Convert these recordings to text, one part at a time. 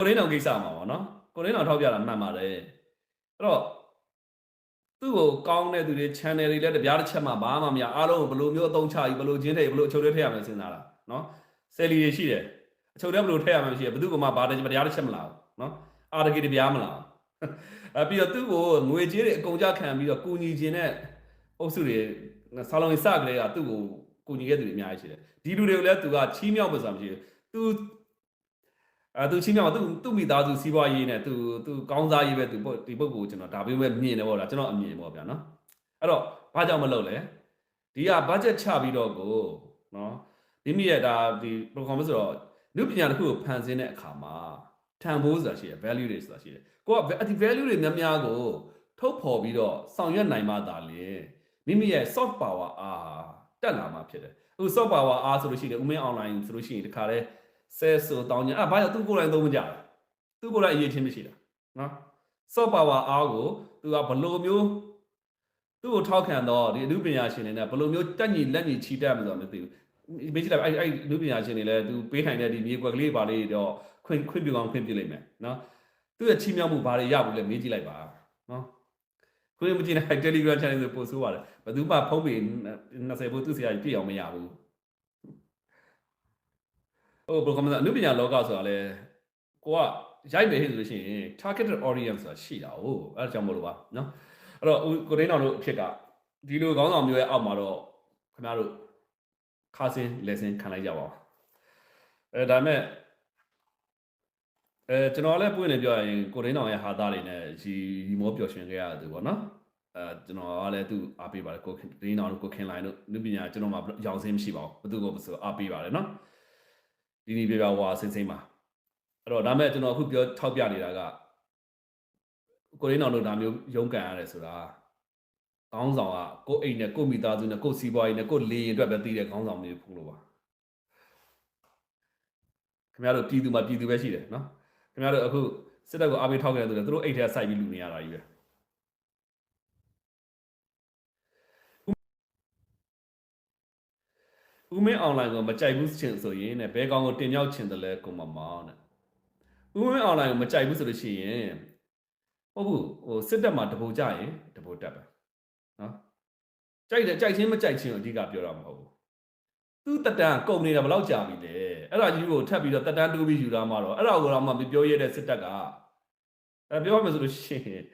ကိုရင်းအောင်ကိစ္စမှာပေါ့နော်ကိုရင်းအောင်ထောက်ပြတာမှန်ပါတယ်အဲ့တော့သူ့ကိုကောင်းတဲ့သူတွေ channel တွေလည်းတပြားတစ်ချက်မှဘာမှမရအားလုံးဘယ်လိုမျိုးအသုံးချပြီးဘယ်လိုကျင်းထည့်ဘယ်လိုအချုပ်တွေထည့်ရမလဲစဉ်းစားတာနော်ဆယ်လီတွေရှိတယ်အချုပ်တွေဘယ်လိုထည့်ရမလဲရှိတယ်ဘယ်သူကမှဘာတရားတစ်ချက်မလာဘူးနော်အာရဂီတပြားမလာဘူးအပြီးတော့သူ့ကိုငွေကြေးတွေအကုန်ကြခံပြီးတော့ကူညီခြင်းနဲ့အုပ်စုတွေဆာလောင်စကလေးကသူ့ကိုကူညီခဲ့သူတွေအများကြီးရှိတယ်ဒီလူတွေကိုလည်းသူကချီးမြှောက်ဖို့ဆိုတာမရှိဘူးသူ အဲသူချင်းမြောက်သူသူ့မိသားစုစီးပွားရေးနဲ့သူသူကောင်းစားရေးပဲသူဒီပုဂ္ဂိုလ်ကျွန်တော်ဒါပေမဲ့မြင်တယ်ပေါ့လားကျွန်တော်အမြင်ပေါ့ဗျာနော်အဲ့တော့ဘာကြောင့်မလုပ်လဲဒီကဘတ်ဂျက်ချပြီးတော့ကိုနော်မိမိရဲ့ဒါဒီ program ဆိုတော့လူပညာတစ်ခုကိုဖန်ဆင်းတဲ့အခါမှာထံဖိုးဆိုတာရှိတယ် value တွေဆိုတာရှိတယ်ကိုကဒီ value တွေများများကိုထုတ်ဖော်ပြီးတော့ဆောင်ရွက်နိုင်မှသာလေမိမိရဲ့ soft power အားတက်လာမှာဖြစ်တယ်အခု soft power အားဆိုလို့ရှိရင်ဥမင်း online ဆိုလို့ရှိရင်ဒီခါလဲ ဆဲဆိုတောင်းကြအဲ့ဘာကြောင့်သူကိုယ်တိုင်သုံးမကြလဲသူကိုယ်တိုင်အရေးချင်းမရှိတာနော် soft power အားကိုသူကဘလို့မျိုးသူ့ကိုထောက်ခံတော့ဒီအမှုပညာရှင်တွေနဲ့ဘလို့မျိုးတက်ညီလက်ညီချီတက်မှာဆိုတော့မသိဘူးမေးကြည့်လိုက်အဲ့အဲ့အမှုပညာရှင်တွေလည်းသူပေးထိုင်တဲ့ဒီမြေကွက်ကလေးပါလေးတော့ခွင့်ခွင့်ပြုအောင်ခွင့်ပြုလိုက်မယ်နော်သူ့ရဲ့ချီးမြှောက်မှုဘာတွေရဘူးလဲမေးကြည့်လိုက်ပါနော်ခွင့်မကြည့်နိုင် Telegram channel ဆိုပို့ဆိုးပါတယ်ဘယ်သူမှဖုံးပေ20ဘူးသူ့ဆရာကြီးပြည့်အောင်မရဘူး ဟိုဘယ်ကောင်မလဲအနုပညာလောကဆိုတာလဲကိုကရိုက်မယ်ဟဲ့ဆိုလို့ရှိရင် targeted audience ဆိုတာရှိတာ哦အဲဒါကြောင့်မလို့ပါနော်အဲ့တော့ကိုရင်းတော်တို့အဖြစ်ကဒီလိုခေါင်းဆောင်မျိုးရဲ့အောက်မှာတော့ခင်ဗျားတို့ခါစင်းလက်စင်းခံလိုက်ကြပါဦးအဲဒါမဲ့အဲကျွန်တော်လည်းပွင့်နေပြောရရင်ကိုရင်းတော်ရဲ့ဟာသားတွေနဲ့ရီရီမောပျော်ရွှင်ခဲ့ရသူပေါ့နော်အဲကျွန်တော်ကလည်းသူ့အားပေးပါတယ်ကိုရင်းတော်တို့ကိုခင်လိုင်းတို့လူပညာကျွန်တော်မှရောင်စင်းမရှိပါဘူးဘယ်သူကမဆိုအားပေးပါတယ်နော် ဒီဒီပြပြဝါစင်းစင်းပါအဲ့တော့ဒါမဲ့ကျွန်တော်အခုပြောထောက်ပြနေတာကကိုရင်းတော်တို့ဒါမျိုးရုန်းကန်ရတယ်ဆိုတာခေါင်းဆောင်ကကိုအိမ်နဲ့ကိုမိသားစုနဲ့ကိုစီးပွားရေးနဲ့ကိုလေရင်အတွက်ပဲသိတဲ့ခေါင်းဆောင်မျိုးဖူးလို့ပါခင်ဗျားတို့ပြည်သူမှာပြည်သူပဲရှိတယ်နော်ခင်ဗျားတို့အခုစစ်တပ်ကိုအားပေးထောက်ခဲ့တယ်ဆိုတော့သူတို့အိတ်ထဲစိုက်ပြီးလူနေရတာကြီးပဲ ဦးမင်းအွန်လိုင်းကိုမကြိုက်ဘူးချင်ဆိုရင်တဲ့ဘဲကောင်ကိုတင်မြောက်ချင်တယ်လဲကိုမမောင်းတဲ့ဦးမင်းအွန်လိုင်းကိုမကြိုက်ဘူးဆိုလို့ရှိရင်ဟုတ်ဘူးဟိုစစ်တပ်မှာတပိုကြရင်တပိုတက်ပဲနော်ကြိုက်တယ်ကြိုက်ချင်းမကြိုက်ချင်းကိုအဓိကပြောတာမဟုတ်ဘူးသူတက်တန်းကုန်နေတာဘယ်လောက်ကြာပြီလဲအဲ့ဒါကြီးကိုထပ်ပြီးတော့တက်တန်းတိုးပြီးယူလာမှတော့အဲ့ဒါကိုတော့မှပြောရတဲ့စစ်တပ်ကအဲပြောရမယ်ဆိုလို့ရှိရင်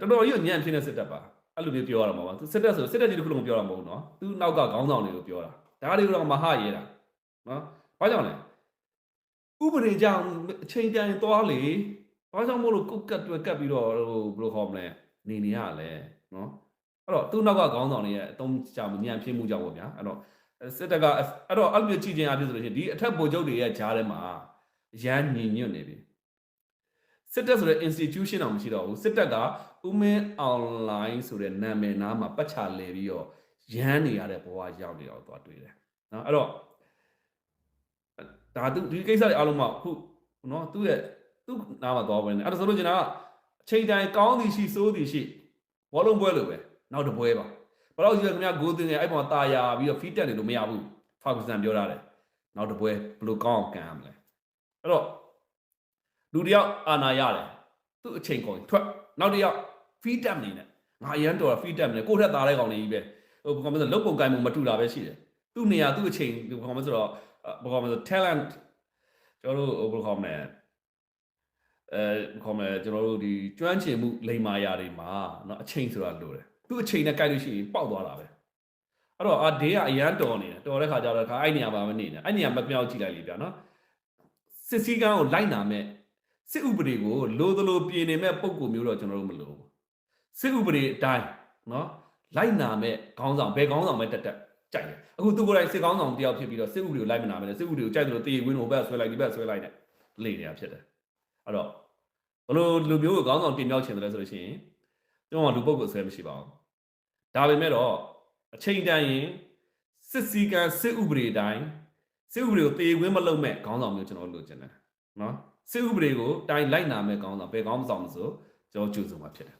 တော်တော်ကြီးညံ့ဖြစ်တဲ့စစ်တပ်ပါအဲ့လိုမျိုးပြောရမှာပါသူစစ်တပ်ဆိုစစ်တပ်ကြီးတခုလုံးပြောတာမဟုတ်ဘူးနော်သူနောက်ကခေါင်းဆောင်တွေကိုပြောတာ ဒါတွေကိုတော့မဟရဲတာနော်ဘာကြောင့်လဲဥပဒေကြောင့်အချိန်တန်သွားလေဘာကြောင့်မို့လို့ကုတ်ကတ်တွက်ကတ်ပြီးတော့ဟိုဘယ်လိုခေါ်မလဲနေနေရလဲနော်အဲ့တော့သူ့နောက်ကခေါင်းဆောင်တွေရဲ့အတုံးကြမှုညံ့ဖြစ်မှုကြောင့်ပေါ့ဗျာအဲ့တော့စစ်တပ်ကအဲ့တော့အဲ့လိုမျိုးကြည့်ခြင်းအဖြစ်ဆိုလို့ရှိရင်ဒီအထက်ဗိုလ်ချုပ်တွေရဲ့ဂျားထဲမှာရမ်းညင်ညွတ်နေပြီစစ်တပ်ဆိုတဲ့ institution တော့မရှိတော့ဘူးစစ်တပ်ကဥမင်း online ဆိုတဲ့နာမည်နားမှာပတ်ချလဲပြီးတော့ ရမ်းနေရတဲ့ဘဝရောက်နေတော့သွားတွေ့တယ်နော်အဲ့တော့ဒါသူဒီကိစ္စတွေအားလုံးမှခုနော်သူ့ရဲ့သူ့နားမှာသွားဝင်တယ်အဲ့ဒါဆိုလို့ကျွန်တော်ကအချိန်တိုင်းကောင်းသည်ရှိစိုးသည်ရှိဘောလုံးပွဲလိုပဲနောက်တစ်ပွဲပါဘယ်တော့ကြီးခင်ဗျာဂိုးတင်နေအဲ့ပေါ်တာယာပြီးတော့ feed တက်နေလို့မရဘူးဖာဂူဆန်ပြောထားတယ်နောက်တစ်ပွဲဘယ်လိုကောင်းအောင်ကန်ရမလဲအဲ့တော့လူတယောက်အာနာရတယ်သူ့အချိန်ကုန်ထွက်နောက်တစ်ယောက် feed တက်နေနဲ့ငါအရန်တော် feed တက်နေကိုယ့်ထက်သားတဲ့ကောင်လေးကြီးပဲ ဟိုဘာမှမဆိုလုတ်ပုံကိုင်မှုမတူတာပဲရှိတယ်သူ့နေရာသူ့အချိန်ဘာမှမဆိုတော့ဘာမှမဆို talent ကျွန်တော်တို့ဘယ်လိုခေါ်မလဲအဲခေါ်မယ်ကျွန်တော်တို့ဒီကျွမ်းကျင်မှုလိမ္မာရာတွေမှာเนาะအချိန်ဆိုတာလိုတယ်သူ့အချိန်နဲ့ကြိုက်လို့ရှိရင်ပေါက်သွားတာပဲအဲ့တော့အာဒေးကအရန်တော်နေတယ်တော်တဲ့ခါကျတော့ခါအဲ့နေရာမှာမနေနဲ့အဲ့နေရာမပြောင်းကြည့်လိုက်လေဗျာနော်စစ်စည်းကမ်းကိုလိုက်နာမဲ့စစ်ဥပဒေကိုလိုသလိုပြင်နေမဲ့ပုံကူမျိုးတော့ကျွန်တော်တို့မလိုဘူးစစ်ဥပဒေအတိုင်းနော် လိုက်နာမဲ့ခေါင်းဆောင်ဘယ်ခေါင်းဆောင်ပဲတက်တက်ကြိုက်တယ်အခုသူကိုယ်တိုင်စစ်ခေါင်းဆောင်တယောက်ဖြစ်ပြီးတော့စစ်ဥပဒေကိုလိုက်မနာမဲ့စစ်ဥပဒေကိုကြိုက်တယ်လို့တေးဝင်းဟိုဘက်ဆွဲလိုက်ဒီဘက်ဆွဲလိုက်နဲ့လေနေတာဖြစ်တယ်အဲ့တော့ဘလို့လူမျိုးကိုခေါင်းဆောင်တင်မြောက်ချင်တယ်လဲဆိုလို့ရှိရင်ကျွန်တော်ကလူပုဂ္ဂိုလ်ဆွဲမရှိပါဘူးဒါပေမဲ့တော့အချိန်တန်ရင်စစ်စည်းကမ်းစစ်ဥပဒေတိုင်းစစ်ဥပဒေကိုတေးဝင်းမလုပ်မဲ့ခေါင်းဆောင်မျိုးကျွန်တော်လိုချင်တယ်နော်စစ်ဥပဒေကိုတိုင်းလိုက်နာမဲ့ခေါင်းဆောင်ဘယ်ခေါင်းဆောင်မဆိုကျွန်တော်ကြိုးစုံမှာဖြစ်တယ်